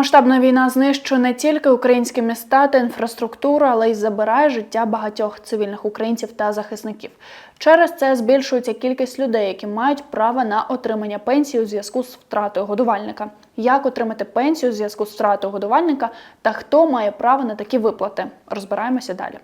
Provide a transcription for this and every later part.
Повномасштабна війна знищує не тільки українські міста та інфраструктуру, але й забирає життя багатьох цивільних українців та захисників. Через це збільшується кількість людей, які мають право на отримання пенсії у зв'язку з втратою годувальника. Як отримати пенсію у зв'язку з втратою годувальника та хто має право на такі виплати? Розбираємося далі.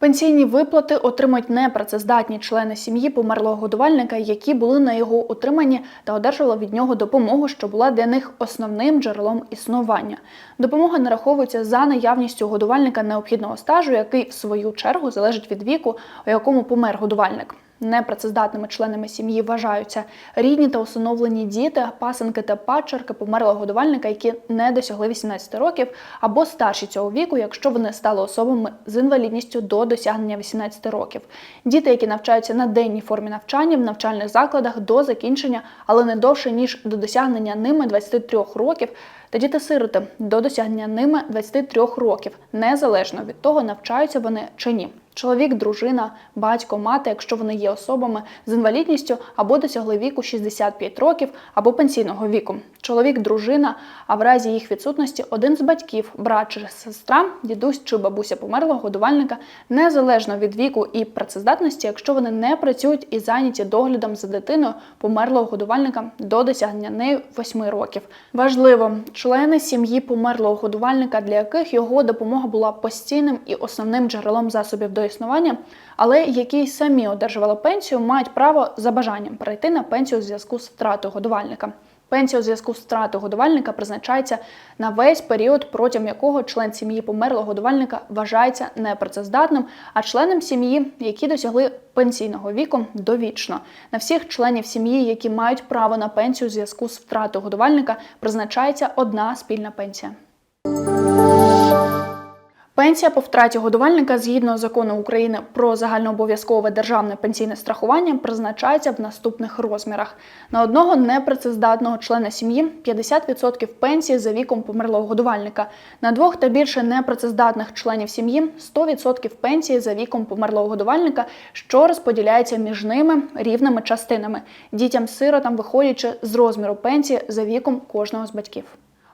Пенсійні виплати отримують непрацездатні члени сім'ї померлого годувальника, які були на його утриманні та одержували від нього допомогу, що була для них основним джерелом існування. Допомога нараховується за наявністю годувальника необхідного стажу, який в свою чергу залежить від віку, у якому помер годувальник. Непрацездатними членами сім'ї вважаються рідні та усиновлені діти, пасенки та падчерки померлого годувальника, які не досягли 18 років, або старші цього віку, якщо вони стали особами з інвалідністю до досягнення 18 років. Діти, які навчаються на денній формі навчання в навчальних закладах до закінчення, але не довше ніж до досягнення ними 23 років. Та діти-сироти до досягнення ними 23 років, незалежно від того, навчаються вони чи ні. Чоловік, дружина, батько, мати, якщо вони є особами з інвалідністю або досягли віку 65 років або пенсійного віку. Чоловік, дружина, а в разі їх відсутності один з батьків, брат чи сестра, дідусь чи бабуся померлого годувальника, незалежно від віку і працездатності, якщо вони не працюють і зайняті доглядом за дитиною померлого годувальника до досягнення нею 8 років. Важливо, члени сім'ї померлого годувальника, для яких його допомога була постійним і основним джерелом засобів до існування, але які самі одержували пенсію, мають право за бажанням перейти на пенсію у зв'язку з втратою годувальника. Пенсія у зв'язку з втратою годувальника призначається на весь період, протягом якого член сім'ї померлого годувальника вважається непрацездатним, а членам сім'ї, які досягли пенсійного віку, довічно. На всіх членів сім'ї, які мають право на пенсію у зв'язку з втратою годувальника, призначається одна спільна пенсія. Пенсія по втраті годувальника згідно закону України про загальнообов'язкове державне пенсійне страхування призначається в наступних розмірах: на одного непрацездатного члена сім'ї 50% пенсії за віком померлого годувальника, на двох та більше непрацездатних членів сім'ї 100% пенсії за віком померлого годувальника, що розподіляється між ними рівними частинами, дітям-сиротам, виходячи з розміру пенсії за віком кожного з батьків.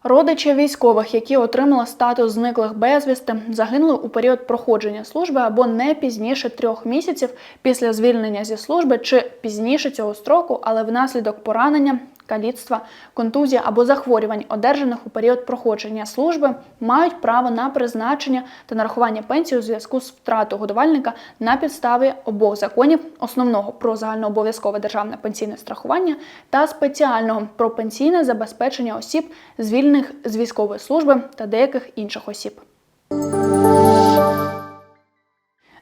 Родичі військових, які отримали статус зниклих безвісти, загинули у період проходження служби або не пізніше трьох місяців після звільнення зі служби чи пізніше цього строку, але внаслідок поранення, каліцтва, контузії або захворювань, одержаних у період проходження служби, мають право на призначення та нарахування пенсії у зв'язку з втратою годувальника на підставі обох законів: основного про загальнообов'язкове державне пенсійне страхування та спеціального про пенсійне забезпечення осіб, звільнених з військової служби та деяких інших осіб.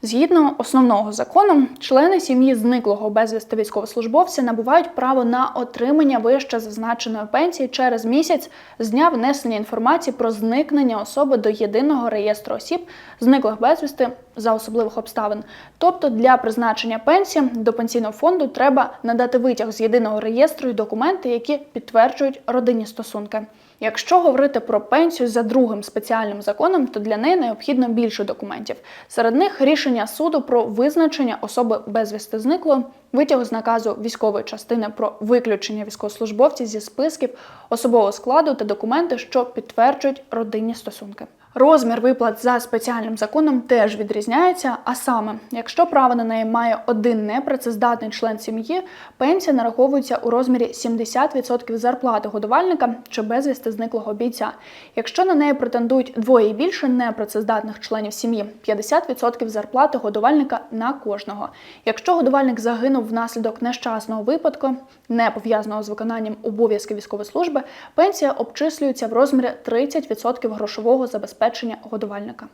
Згідно основного закону, члени сім'ї зниклого безвісти військовослужбовця набувають право на отримання вище зазначеної пенсії через місяць з дня внесення інформації про зникнення особи до єдиного реєстру осіб, зниклих безвісти за особливих обставин. Тобто для призначення пенсії до пенсійного фонду треба надати витяг з єдиного реєстру і документи, які підтверджують родинні стосунки. Якщо говорити про пенсію за другим спеціальним законом, то для неї необхідно більше документів. Серед них рішення суду про визначення особи безвісти зникло, витяг з наказу військової частини про виключення військовослужбовців зі списків особового складу та документи, що підтверджують родинні стосунки. Розмір виплат за спеціальним законом теж відрізняється. А саме, якщо право на неї має один непрацездатний член сім'ї, пенсія нараховується у розмірі 70% зарплати годувальника чи безвісти зниклого бійця. Якщо на неї претендують двоє і більше непрацездатних членів сім'ї, 50% зарплати годувальника на кожного. Якщо годувальник загинув внаслідок нещасного випадку, не пов'язаного з виконанням обов'язків військової служби, пенсія обчислюється в розмірі 30% грошового забезпечення годувальника.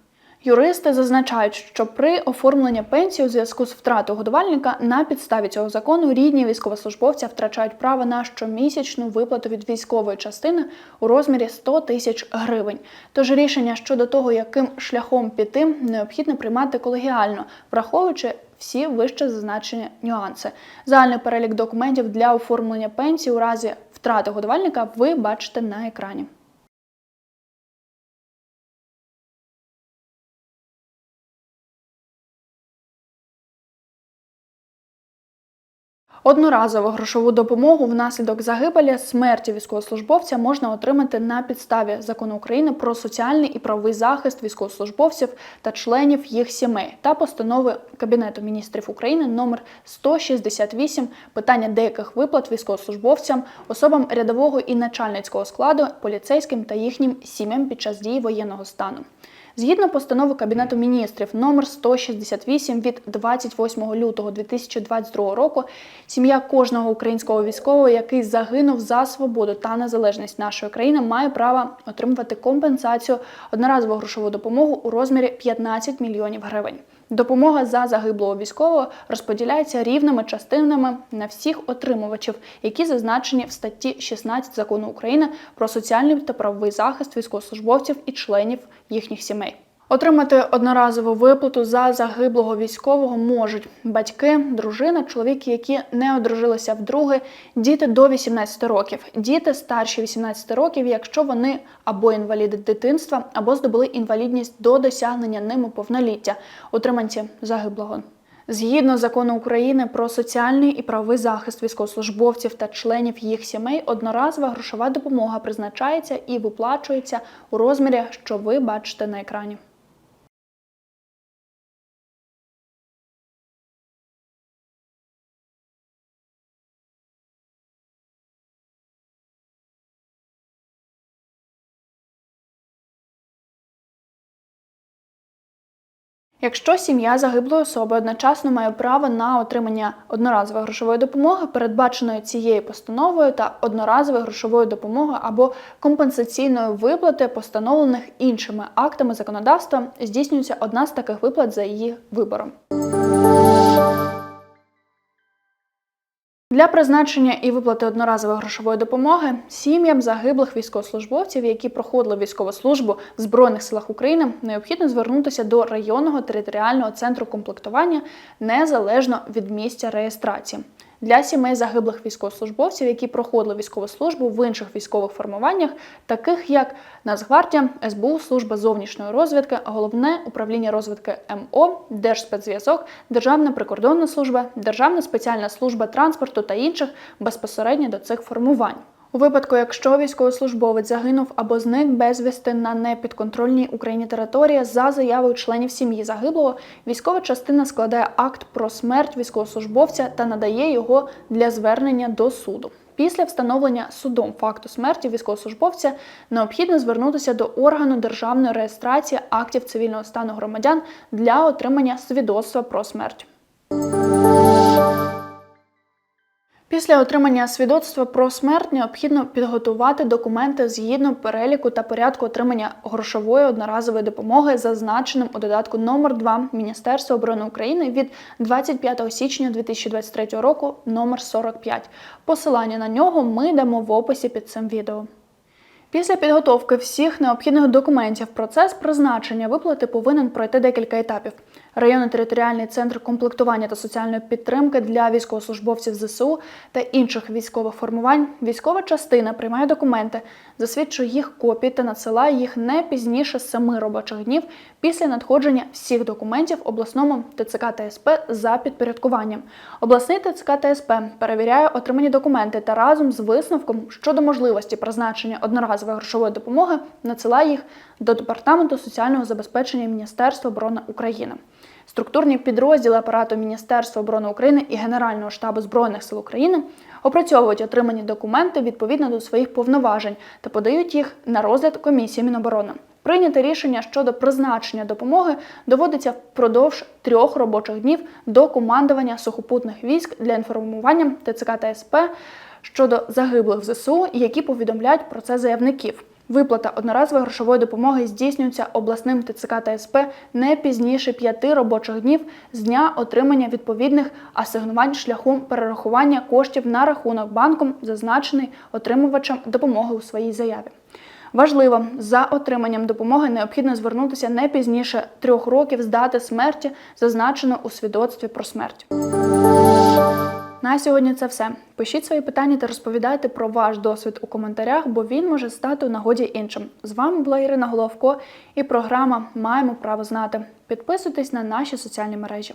Юристи зазначають, що при оформленні пенсії у зв'язку з втратою годувальника на підставі цього закону рідні військовослужбовця втрачають право на щомісячну виплату від військової частини у розмірі 100 тисяч гривень. Тож рішення щодо того, яким шляхом піти, необхідно приймати колегіально, враховуючи всі вище зазначені нюанси. Загальний перелік документів для оформлення пенсії у разі втрати годувальника ви бачите на екрані. Одноразову грошову допомогу внаслідок загибелі смерті військовослужбовця можна отримати на підставі закону України про соціальний і правовий захист військовослужбовців та членів їх сімей та постанови Кабінету міністрів України номер 168 питання деяких виплат військовослужбовцям, особам рядового і начальницького складу, поліцейським та їхнім сім'ям під час дії воєнного стану. Згідно постанови Кабінету міністрів номер 168 від 28 лютого 2022 року, сім'я кожного українського військового, який загинув за свободу та незалежність нашої країни, має право отримувати компенсацію одноразову грошову допомогу у розмірі 15 мільйонів гривень. Допомога за загиблого військового розподіляється рівними частинами на всіх отримувачів, які зазначені в статті 16 закону України про соціальний та правовий захист військовослужбовців і членів їхніх сімей. Отримати одноразову виплату за загиблого військового можуть батьки, дружина, чоловіки, які не одружилися вдруге, діти до 18 років, діти старші 18 років, якщо вони або інваліди дитинства, або здобули інвалідність до досягнення ними повноліття, утриманці загиблого. Згідно закону України про соціальний і правовий захист військовослужбовців та членів їх сімей, одноразова грошова допомога призначається і виплачується у розмірі, що ви бачите на екрані. Якщо сім'я загиблої особи одночасно має право на отримання одноразової грошової допомоги, передбаченої цією постановою, та одноразової грошової допомоги або компенсаційної виплати, постановлених іншими актами законодавства, здійснюється одна з таких виплат за її вибором. Для призначення і виплати одноразової грошової допомоги сім'ям загиблих військовослужбовців, які проходили військову службу в Збройних силах України, необхідно звернутися до районного територіального центру комплектування незалежно від місця реєстрації. Для сімей загиблих військовослужбовців, які проходили військову службу в інших військових формуваннях, таких як Нацгвардія, СБУ, служба зовнішньої розвідки, головне управління розвідки МО, Держспецзв'язок, Державна прикордонна служба, Державна спеціальна служба транспорту та інших безпосередньо до цих формувань. У випадку, якщо військовослужбовець загинув або зник безвісти на непідконтрольній Україні території за заявою членів сім'ї загиблого, військова частина складає акт про смерть військовослужбовця та надає його для звернення до суду. Після встановлення судом факту смерті військовослужбовця необхідно звернутися до органу державної реєстрації актів цивільного стану громадян для отримання свідоцтва про смерть. Після отримання свідоцтва про смерть необхідно підготувати документи згідно переліку та порядку отримання грошової одноразової допомоги, зазначеним у додатку номер 2 Міністерства оборони України від 25 січня 2023 року номер 45. Посилання на нього ми дамо в описі під цим відео. Після підготовки всіх необхідних документів процес призначення виплати повинен пройти декілька етапів. Районний територіальний центр комплектування та соціальної підтримки для військовослужбовців ЗСУ та інших військових формувань. Військова частина приймає документи, засвідчує їх копії та надсилає їх не пізніше семи робочих днів після надходження всіх документів обласному ТЦК та СП за підпорядкуванням. Обласний ТЦК та перевіряє отримані документи та разом з висновком щодо можливості призначення одноразової грошової допомоги надсилає їх до департаменту соціального забезпечення Міністерства оборони України. Структурні підрозділи апарату Міністерства оборони України і Генерального штабу Збройних сил України опрацьовують отримані документи відповідно до своїх повноважень та подають їх на розгляд комісії Міноборони. Прийняте рішення щодо призначення допомоги доводиться впродовж трьох робочих днів до командування сухопутних військ для інформування ТЦК та СП щодо загиблих в ЗСУ, які повідомляють про це заявників. Виплата одноразової грошової допомоги здійснюється обласним ТЦК та СП не пізніше п'яти робочих днів з дня отримання відповідних асигнувань шляхом перерахування коштів на рахунок банком, зазначений отримувачем допомоги у своїй заяві. Важливо, за отриманням допомоги необхідно звернутися не пізніше трьох років з дати смерті, зазначено у свідоцтві про смерть. На сьогодні це все. Пишіть свої питання та розповідайте про ваш досвід у коментарях, бо він може стати у нагоді іншим. З вами була Ірина Головко і програма Маємо право знати. Підписуйтесь на наші соціальні мережі.